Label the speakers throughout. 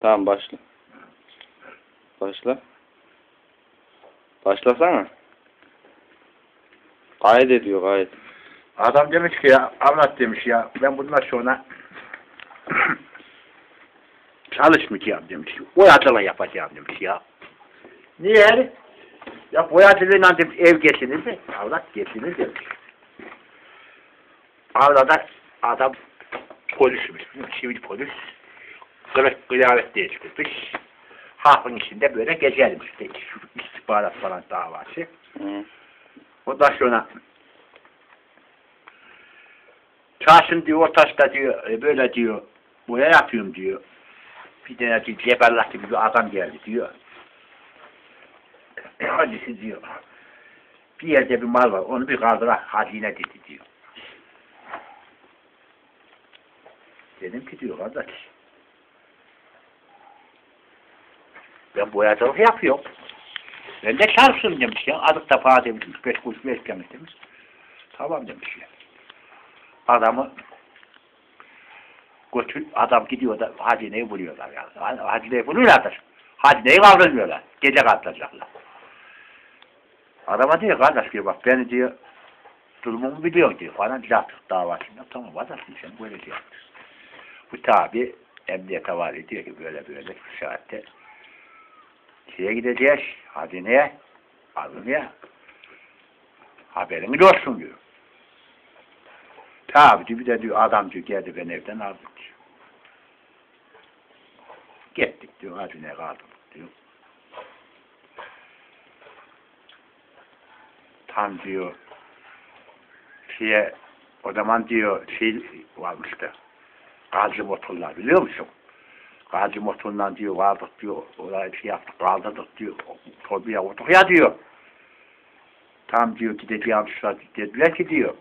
Speaker 1: Tamam başla. Başla. Başlasana. Gayet ediyor gayet.
Speaker 2: Adam demiş ki ya, avrat demiş ya, ben bundan sonra çalışmayacağım demiş. Boyacılık yapacağım demiş ya. Niye? Ya boyacılığıyla demiş ev geçinir mi? Avrat geçinir demiş. Avrada adam polismiş, sivil polis. Kılık kıyafet değiştirmiş. Halkın içinde böyle gezermiş. İstihbarat falan davası.
Speaker 1: Hı.
Speaker 2: Ondan sonra Çarşın diyor ortasında diyor e, böyle diyor boya yapıyorum diyor. Bir tane diyor ceballah gibi bir adam geldi diyor. Hadisi diyor. Bir yerde bir mal var onu bir kaldıra hazine dedi diyor. Dedim ki diyor kardeş. Ben boyacılık yapıyorum. Ben de çalışırım demiş ya. Adık da para demiş. Üç beş kuruş beş demiş demiş. Tamam demiş ya. Adamı götür, adam gidiyor da hazineyi buluyorlar yani. Hazineyi buluyorlardır. Hazineyi kaldırmıyorlar. Gece kaldıracaklar. Adama diyor kardeş diyor bak beni diyor durumumu biliyor diyor. Bana yaptık davasında. Tamam kardeş sen böyle diyor. Bu tabi emniyete var diyor ki böyle böyle şu saatte şeye gideceğiz. Hazineye. Hazineye. Haberiniz olsun diyor. Tabi diyor, bir de diyor adam diyor geldi ben evden aldım diyor. Gittik diyor hazineye kaldım diyor. Tam diyor şeye o zaman diyor şey varmıştı. Gazi motorlar biliyor musun? Gazi motorundan diyor vardık diyor. Orayı şey yaptık kaldırdık diyor. Torbaya vurduk ya diyor. Tam diyor gideceğim şu dediler ki diyor.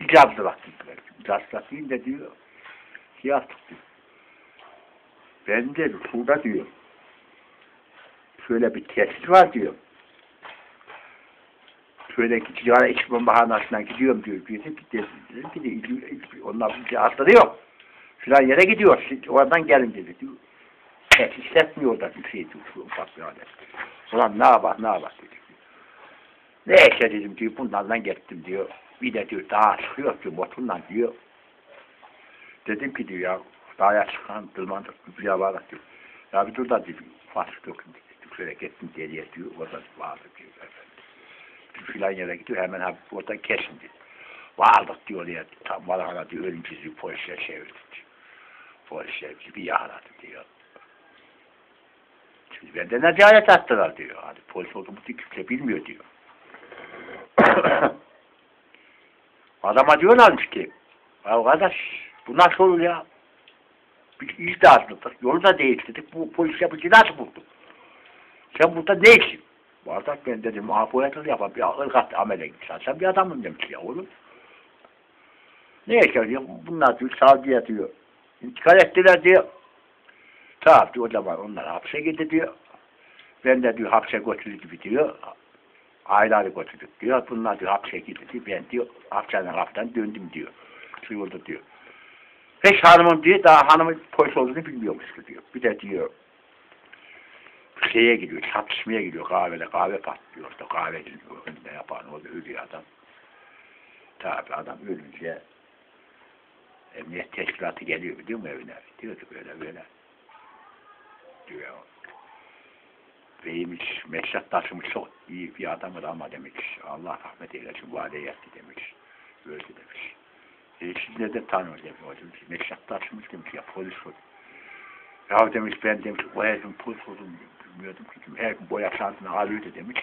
Speaker 2: İcazlı vakti dediler. İcazlı vaktinde diyor. Şey yaptık diyor. Ben de şurada diyor. Şöyle bir tesis var diyor. Şöyle ki sigara içme bahanasından gidiyorum diyor. Bir de gidiyor. Dedim ki onlar bir atları yok. Filan yere gidiyor. Oradan gelin dedi diyor. Tesis hissetmiyor da bir şey diyor. Şu ufak bir alet. Ulan ne yapar ne yapar dedi. Neyse dedim diyor. Bunlardan gittim diyor. Bir de diyor daha çıkıyor diyor. Motorla diyor. Dedim ki diyor ya dağa çıkan tırmandık bir var diyor. Ya bir dur da diyor. Fasık dökün dedi. Şöyle gittim geriye diyor. Orada vardı diyor efendim filan yere gidiyor hemen abi oradan kesin diyor. Vardık diyor ya tam Malahana diyor ölüm çiziyor polisler çevirdi diyor. Polisler bizi bir yakaladı diyor. Şimdi benden ne cahayet attılar diyor. Hadi polis olduğumu kimse bilmiyor diyor. Adama diyorlarmış ki ya kardeş bu nasıl olur ya? İş de atladık. Yolu da değiştirdik. Bu polis yapıcı nasıl bulduk? Sen burada ne işin? Bardak ben dedim, boyatır yapar, bir ırgat amele gitsen, sen bir adamın demiş ya oğlum. Ne yaşıyor bunlar diyor, savcıya diyor. İntikal ettiler diyor. Tamam diyor, o zaman onlar hapse gitti diyor. Ben de diyor, hapse götürdük diyor. Ayları götürdük diyor. Bunlar diyor, hapse gitti diyor. Ben diyor, hapseden hapten döndüm diyor. Suyuldu diyor. Hiç hanımım diyor, daha hanımın polis olduğunu bilmiyormuş diyor. Bir de diyor, şeye gidiyor, çatışmaya gidiyor kahvede, kahve patlıyor, işte kahve önünde yapan o ölüyor adam. Tabi adam ölünce emniyet teşkilatı geliyor biliyor musun evine? Diyor ki böyle böyle. Diyor. Beymiş, meşrataşımız çok iyi bir adamdır ama demiş. Allah rahmet eylesin, vade yetti demiş. Öldü demiş. E, siz neden tanıyor demiş. demiş. Meşrataşımız demiş ya polis oldu. Ya demiş ben demiş o her gün polis oldum bilmiyordum ki. Her boya şansını alıyordu demiş.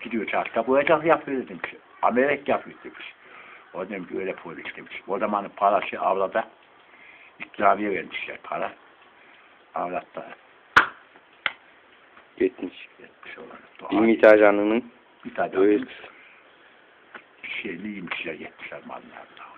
Speaker 2: Gidiyor çarşıda boyacak yapıyor demiş. Amelek yapıyor demiş. O demiş öyle polis demiş. O zamanın parası avlada ikramiye vermişler para. Avlatta
Speaker 1: Gitmiş.
Speaker 2: etmiş olan.
Speaker 1: Limit ajanının
Speaker 2: Bir tane
Speaker 1: Evet.
Speaker 2: şeyli yemişler yetmişler mallarına.